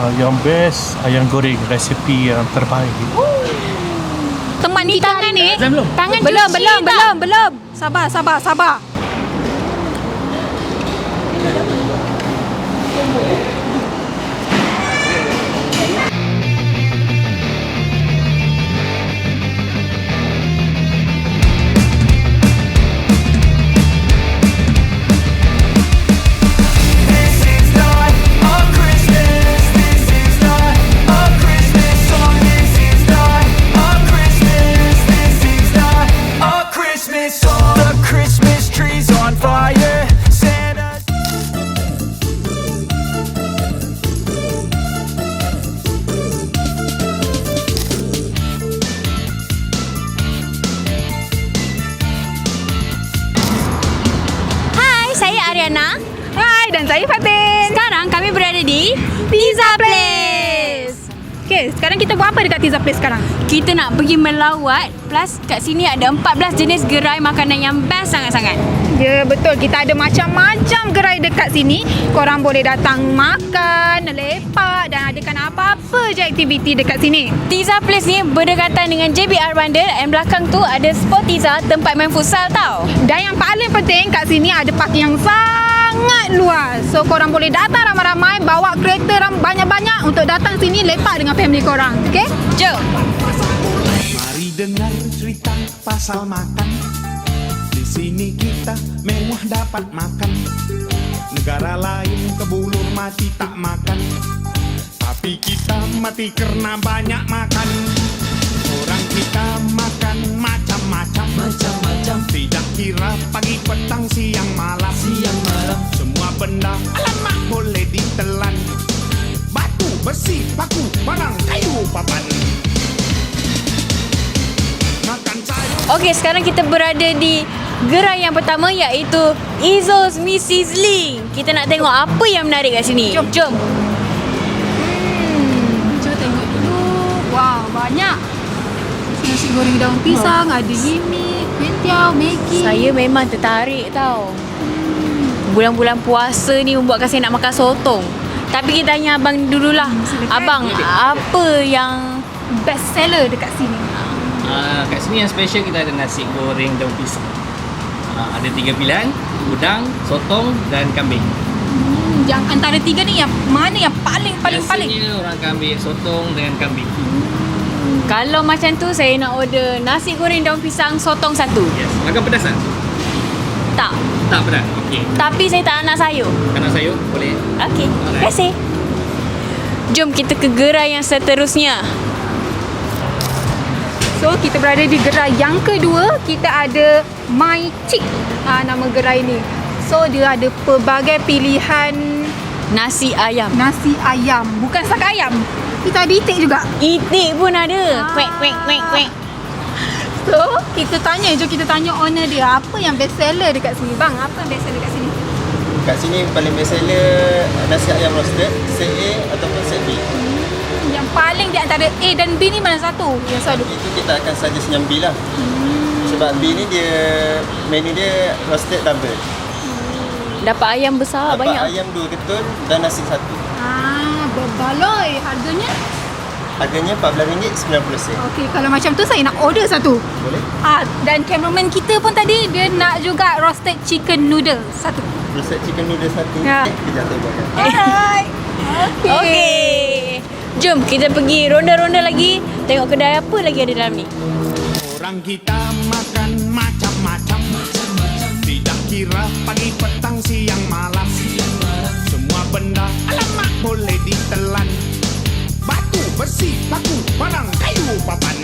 uh, yang best ayam goreng resipi yang terbaik. Teman ni tangan ni. Belum? Tangan Belum, cuci belum, tak? belum, belum. Sabar, sabar, sabar. Ariana. Hai, dan saya Fatin. Sekarang kami berada di Pizza Place. Okay, sekarang kita buat apa dekat Pizza Place sekarang? Kita nak pergi melawat Plus kat sini ada 14 jenis gerai makanan yang best sangat-sangat Ya, betul. Kita ada macam-macam gerai dekat sini. Korang boleh datang makan, lepak dan adakan apa-apa je aktiviti dekat sini. Pizza Place ni berdekatan dengan JBR Bundle And belakang tu ada Sportiza tempat main futsal tau Dan yang paling penting kat sini ada parking yang sangat luas. So korang boleh datang ramai-ramai, bawa kereta ram- banyak-banyak untuk datang sini lepak dengan family korang. Okay? Jom Mari dengar cerita pasal makan. Di sini kita mewah dapat makan. Negara lain kebulur mati tak makan. Tapi kita mati karena banyak makan. Orang kita makan macam-macam. Macam-macam. Tidak kira pagi, petang, siang, malam. Siang, malam. Semua benda alamak boleh ditelan. Batu, besi, paku, barang, kayu, papan. Makan sayur. Okey, sekarang kita berada di gerai yang pertama iaitu Izzo's Mi Sizzling. Kita nak tengok apa yang menarik kat sini. Jom. Jom. Nasi goreng daun pisang, ada yimi, kuentiau, Maggi. Saya memang tertarik tau. Bulan-bulan puasa ni membuatkan saya nak makan sotong. Tapi kita tanya abang dululah. silakan. Abang, apa yang best seller dekat sini. Uh, kat sini yang special kita ada nasi goreng daun pisang. Uh, ada tiga pilihan, udang, sotong dan kambing. Hmm, yang antara tiga ni yang mana yang paling paling paling? Biasanya orang akan ambil sotong dengan kambing. Kalau macam tu saya nak order nasi goreng daun pisang sotong satu. Yes. Makan pedas tak? Tak. Tak pedas. Okey. Tapi saya tak nak sayur. Kanak sayur boleh. Okey. Terima kasih. Jom kita ke gerai yang seterusnya. So kita berada di gerai yang kedua Kita ada My Chick ha, Nama gerai ni So dia ada pelbagai pilihan Nasi ayam. nasi ayam Bukan setakat ayam Kita ada itik juga Itik pun ada. Ah. Kuek kuek kuek kuek. So kita tanya Jom kita tanya owner dia Apa yang best seller dekat sini Bang apa yang best seller dekat sini Kat sini paling best seller nasi ayam roasted, set A ataupun set B. Yang paling di antara A dan B ni mana satu Yang selalu Itu kita akan suggest yang B lah. Sebab B ni dia menu dia roasted double. Dapat ayam besar Dapat banyak. ayam dua ketul dan nasi satu. Ah, berbaloi harganya Harganya RM14.90 sen. Okey, kalau macam tu saya nak order satu Boleh? Ah, dan cameraman kita pun tadi dia nak juga roasted chicken noodle satu. Roasted chicken noodle satu. Ya. Eh, Kejap saya buatkan. Alright. Okey. Okey. Jom kita pergi ronda-ronda lagi tengok kedai apa lagi ada dalam ni. Orang kita makan macam-macam Tidak kira pagi, petang, siang, malam. Semua benda alamak boleh ditelan. Batu, besi, paku, barang, kayu, papan.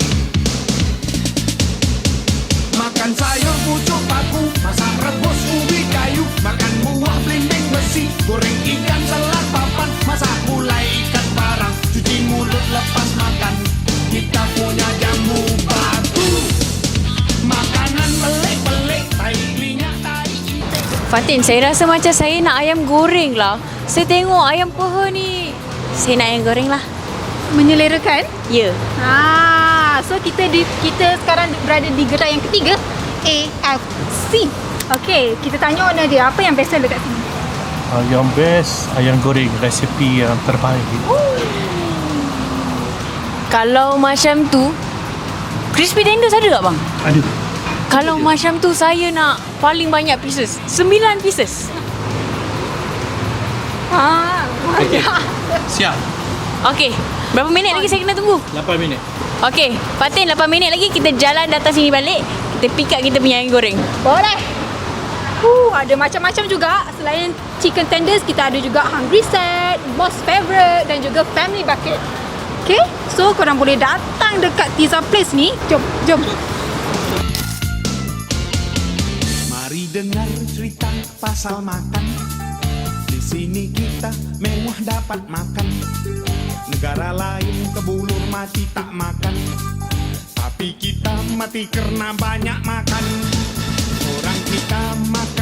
Makan sayur pucuk paku Masak rebus ubi kayu. Makan buah belimbing besi Goreng ikan selat papan. Masak gulai ikan barang Cuci mulut lepas Fatin, saya rasa macam saya nak ayam goreng lah. Saya tengok ayam poha ni. Saya nak ayam goreng lah. Menyelerakan? Ya. Yeah. Ah, so kita di kita sekarang berada di gerai yang ketiga AFC. Okey, kita tanya owner dia apa yang best seller kat sini. uh, yang best ayam goreng resipi yang terbaik. Kalau macam tu, crispy tenders ada tak bang? Ada. Kalau macam tu saya nak paling banyak pieces. 9 pieces. Ha, Siap. Okey. Berapa minit lagi saya kena tunggu? 8 minit. Okey, Fatin 8 minit lagi kita jalan datang sini balik. Kita pick up kita punya ayam goreng. boleh. Uh, ada macam-macam juga. Selain chicken tenders, kita ada juga hungry set, boss favorite dan juga family bucket. Okay, so korang boleh datang dekat Pizza Place ni. Jom, jom. Dengar cerita pasal makan. Di sini kita mewah dapat makan. Negara lain kebulur mati tak makan. Tapi kita mati karena banyak makan. Orang kita makan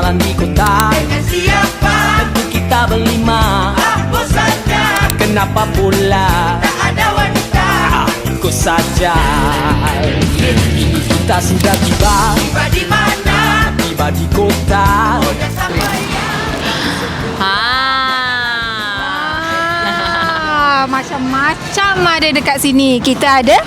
Jalan-jalan di kota Dengan siapa? Tentu kita berlima. Apa saja. Kenapa pula? Tak ada wanita. Ikut saja. Ini kita sudah tiba. Tiba di mana? Tiba di kota. Ha. Ah, macam-macam ada dekat sini. Kita ada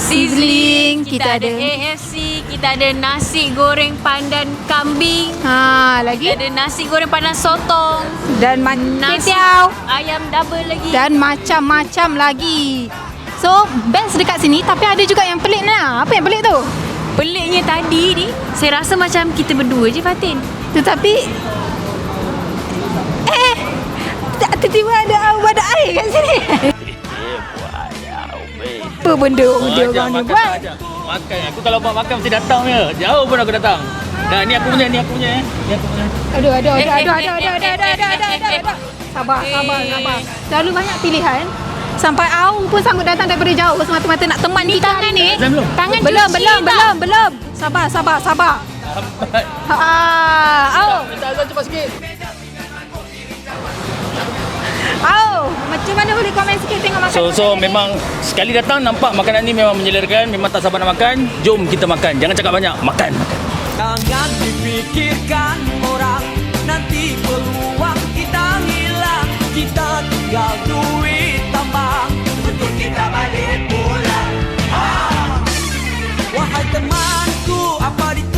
sizzling, kita, ada, AFC, kita ada nasi goreng pandan kambing, Ha, kita lagi ada nasi goreng pandan sotong, dan nasi nasi tiao ayam double lagi. dan macam-macam lagi. So, best dekat sini tapi ada juga yang pelik ni. lah. Apa yang pelik tu? Peliknya tadi ni, saya rasa macam kita berdua je Fatin. Tetapi eh tak tiba-tiba ada ada air kat sini. Apa benda dia orang ni buat? Makan. Aku kalau buat makan mesti datang je. Jauh pun aku datang. Dah ni aku punya, ni aku punya. eh. Ni aku punya. Aduh, aduh, Eh, aduh, eh, aduh, eh, aduh, eh, aduh, aduh, eh, aduh, eh, aduh, eh, aduh, eh, aduh. Sabar, eh. sabar, sabar. Terlalu banyak pilihan. Sampai Au pun sanggup datang daripada jauh semata-mata nak teman kita hari ni. Belum? Tangan Belum, cuci belum, belum, belum. Sabar, sabar, sabar. Ah, Au, Minta Azam cepat sikit. Au. Macam mana boleh komen sikit tengok makanan? So so saya ni? memang sekali datang nampak makanan ni memang menyelerakan, memang tak sabar nak makan. Jom kita makan. Jangan cakap banyak, makan. Jangan dipikirkan orang Nanti peluang kita hilang Kita tinggal duit tambang Untuk kita balik pulang ah. Wahai temanku Apa ditunggu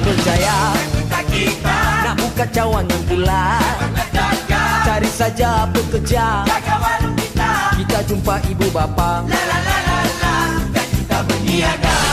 kita berjaya Kita-kita Nak buka cawan yang bulat Cari saja pekerja Jaga kita Kita jumpa ibu bapa. La la la la la. Dan kita berniaga